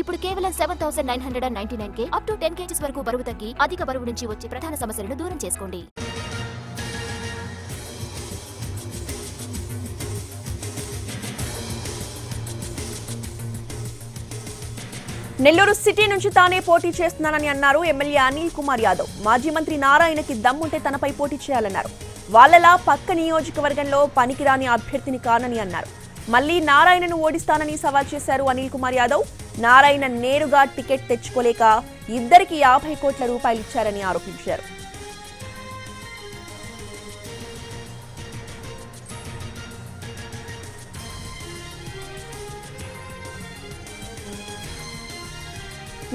ఇప్పుడు కేవలం seven thousand nine hundred and ninety nine K up to ten kgs వరకు బరువు తగ్గి అధిక బరువు నుంచి వచ్చే ప్రధాన సమస్యలను దూరం చేసుకోండి. నెల్లూరు సిటీ నుంచి తానే పోటీ చేస్తున్నానని అన్నారు ఎమ్మెల్యే అనిల్ కుమార్ యాదవ్. మాజీ మంత్రి నారాయణకి దమ్ముంటే తనపై పోటీ చేయాలన్నారు. వాళ్ళలా పక్క నియోజకవర్గంలో పనికిరాని అభ్యర్థిని కానని అన్నారు. మళ్ళీ నారాయణను ఓడిస్తానని సవాల్ చేశారు అనిల్ కుమార్ యాదవ్. నారాయణ నేరుగా టికెట్ తెచ్చుకోలేక ఇద్దరికి యాభై కోట్ల రూపాయలు ఇచ్చారని ఆరోపించారు.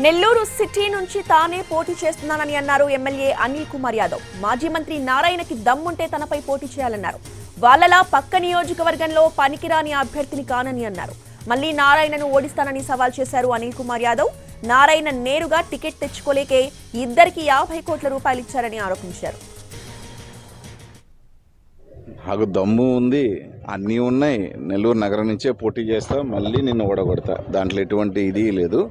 నెల్లూరు సిటీ నుంచి తానే పోటీ చేస్తున్నానని అన్నారు ఎమ్మెల్యే అనిల్ కుమార్ యాదవ్. మాజీ మంత్రి నారాయణకి దమ్ముంటే తనపై పోటీ చేయాలన్నారు. వాళ్ళలా పక్క నియోజకవర్గంలో పనికిరాని అభ్యర్థిని కానని అన్నారు. మళ్ళీ నారాయణను ఓడిస్తానని సవాల్ చేశారు అనిల్ కుమార్ యాదవ్. నారాయణ నేరుగా టికెట్ తెచ్చుకోలేకే ఇద్దరికి యాభై కోట్ల రూపాయలు ఇచ్చారని ఆరోపించారు. నాకు దమ్ము ఉంది అన్నీ ఉన్నాయి. నెల్లూరు నగరం నుంచే పోటీ చేస్తా మళ్ళీ నిన్ను ఓడగొడతా. దాంట్లో ఎటువంటి ఇది లేదు.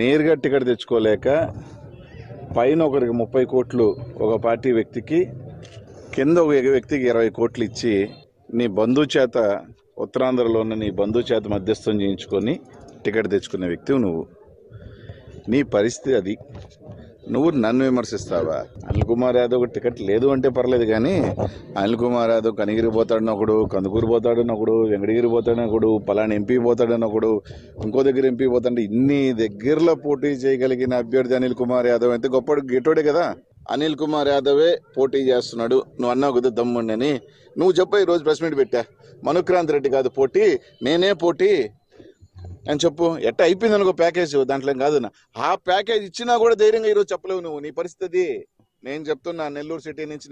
నేరుగా టికెట్ తెచ్చుకోలేక పైన ఒకరికి ముప్పై కోట్లు ఒక పార్టీ వ్యక్తికి కింద ఒక వ్యక్తికి ఇరవై కోట్లు ఇచ్చి నీ బంధువు చేత ఉత్తరాంధ్రలో ఉన్న నీ బంధువు చేత మధ్యస్థం చేయించుకొని టికెట్ తెచ్చుకునే వ్యక్తివి నువ్వు. నీ పరిస్థితి అది. నువ్వు నన్ను విమర్శిస్తావా? అనిల్ కుమార్ యాదవ్ టికెట్ లేదు అంటే పర్లేదు కానీ అనిల్ కుమార్ యాదవ్ కనిగిరి పోతాడని ఒకడు కందుకూరు పోతాడని ఒకడు వెంకటగిరి పోతాడని ఒకడు పలానా ఎంపీ పోతాడని ఒకడు ఇంకో దగ్గర ఎంపీ పోతాడంటే ఇన్ని దగ్గరలో పోటీ చేయగలిగిన అభ్యర్థి అనిల్ కుమార్ యాదవ్ అయితే గొప్ప గెటోడే కదా. అనిల్ కుమార్ యాదవే పోటీ చేస్తున్నాడు. నువ్వు అన్నావు కదా దమ్ముండని. నువ్వు చెప్పు ఈరోజు ప్రెస్ మీట్ పెట్టా. మనుక్రాంత్ రెడ్డి కాదు పోటీ నేనే పోటీ. అని చెప్పు. ఎట్ట అయిపోయింది అనుకో ప్యాకేజ్. దాంట్లో ఏం కాదు నా. ఆ ప్యాకేజ్ ఇచ్చినా కూడా ధైర్యంగా ఈరోజు చెప్పలేవు నువ్వు. నీ పరిస్థితి నేను చెప్తున్నా నెల్లూరు సిటీ నుంచి